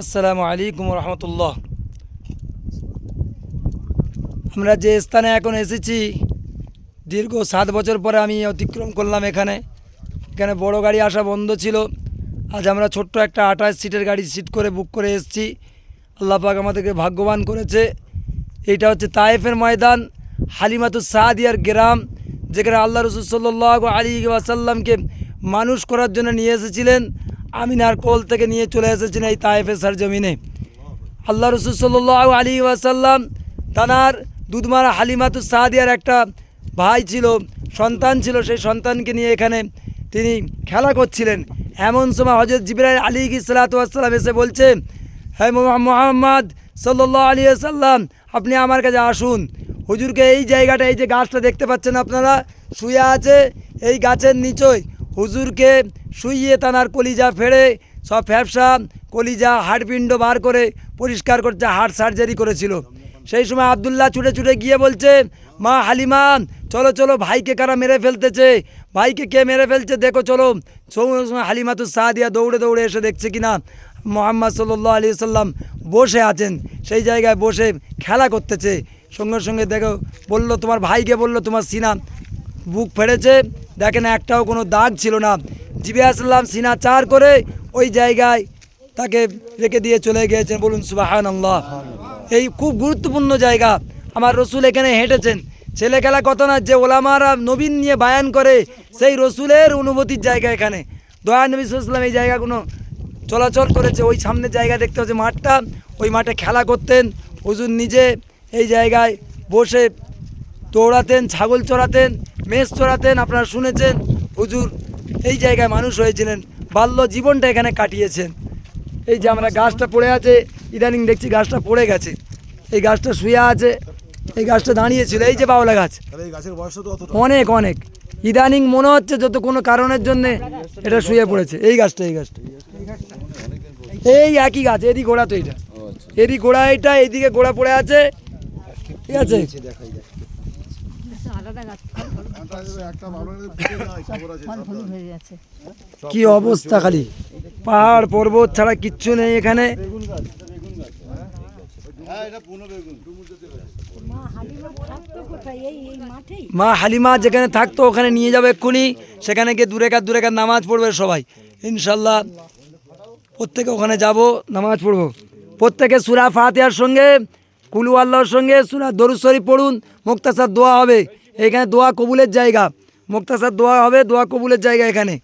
আসসালামু আলাইকুম রহমতুল্লাহ আমরা যে স্থানে এখন এসেছি, দীর্ঘ সাত বছর পরে আমি অতিক্রম করলাম এখানে। এখানে বড় গাড়ি আসা বন্ধ ছিল। আজ আমরা ছোট্ট একটা আঠাশ সিটের গাড়ি সিট করে বুক করে এসেছি। আল্লাহ পাক আমাদেরকে ভাগ্যবান করেছে। এটা হচ্ছে তায়েফের ময়দান হালিমাতুর সাদিয়ার গ্রাম, যেখানে আল্লাহ রসুল সাল্লাহ আলী ওয়াসাল্লামকে মানুষ করার জন্য নিয়ে এসেছিলেন। আমিনার কোল থেকে নিয়ে চলে এসেছেন এই তায়েফের সারজমিনে। আল্লাহ রসুল সাল্লাহ আলী ওয়াসাল্লাম, তানার দুধমারা হালিমাতুর সাদিয়ার একটা ভাই ছিল, সন্তান ছিল, সেই সন্তানকে নিয়ে এখানে তিনি খেলা করছিলেন। এমন সময় হজরত জিবরাইল আলী সালাতাম এসে বলছে হ্যাঁ মোহাম্মদ সাল্লাহ আলী সাল্লাম আপনি আমার কাছে আসুন। হুজুরকে এই জায়গাটা, এই যে গাছটা দেখতে পাচ্ছেন আপনারা, শুয়ে আছে, এই গাছের নিচই। হুজুরকে শুইয়ে তানার কলিজা ফেড়ে সব ফ্যাপসা কলিজা হাড়পিণ্ড বার করে পরিষ্কার করছে হার্ট সার্জারি করেছিল। সেই সময় আবদুল্লাহ ছুটে ছুটে গিয়ে বলছে, মা হালিমা, চলো চলো, ভাইকে কারা মেরে ফেলতেছে? ভাইকে কে মেরে ফেলছে? দেখো, চলো। হালিমাতু সাদিয়া দৌড়ে দৌড়ে এসে দেখছে কিনা, মোহাম্মদ সাল্লাহ আলী সাল্লাম বসে আছেন। সেই জায়গায় বসে খেলা করতেছে। সঙ্গে সঙ্গে দেখো, বলল, তোমার ভাইকে বলল, তোমার সিনা বুক ফেড়েছে। দেখেন একটাও কোনো দাগ ছিল না। জিবে আসলাম সিনা চার করে ওই জায়গায় তাকে রেখে দিয়ে চলে গিয়েছেন। বলুন সুবাহান আল্লাহ এই খুব গুরুত্বপূর্ণ জায়গা। আমার রসুল এখানে হেঁটেছেন। ছেলে খেলা কত না, যে ওলামারা নবীন নিয়ে বায়ান করে, সেই রসুলের অনুভূতির জায়গা এখানে। দয়া নবী সাল্লাম এই জায়গাগুলো চলাচল করেছে? ওই সামনের জায়গা দেখতে হচ্ছে মাঠটা। ওই মাঠে খেলা করতেন। হুজুর নিজে এই জায়গায় বসে দৌড়াতেন, ছাগল চড়াতেন। মেষ চড়াতেন আপনারা শুনেছেন হুজুর এই জায়গায় মানুষ হয়েছিলেন বাল্য জীবনটা এখানে কাটিয়েছেন। এই যে আমরা গাছটা পড়ে আছে ইদানিং দেখছি গাছটা পড়ে গেছে। এই গাছটা শুয়ে আছে এই গাছটা দাঁড়িয়েছিল এই যে বাউলা গাছ। অনেক অনেক। ইদানিং মনে হচ্ছে যত কোনো কারণের জন্য এটা শুয়ে পড়েছে। এই গাছটা এই গাছটা। এই একই গাছ এরই গোড়া তো এটা। এরই গোড়া এটা এইদিকে গোড়া পড়ে আছে। ঠিক আছে? গাছ কি অবস্থা খালি? পাহাড় পর্বত ছাড়া কিচ্ছু নেই এখানে। মা হালিমা যেখানে থাকতো ওখানে নিয়ে যাবে এক্ষুনি। সেখানে গিয়ে দূরে কার দূরে কার নামাজ পড়বে সবাই। ইনশাল্লাহ প্রত্যেকে ওখানে যাব নামাজ পড়ব। প্রত্যেকে সুরা ফাতিহার সঙ্গে কুলু আল্লাহর সঙ্গে সুরা দরুদ শরীফ পড়ুন মুক্তাসার দোয়া হবে। এখানে দোয়া কবুলের জায়গা। মুক্তাসার দোয়া হবে দোয়া কবুলের জায়গা এখানে।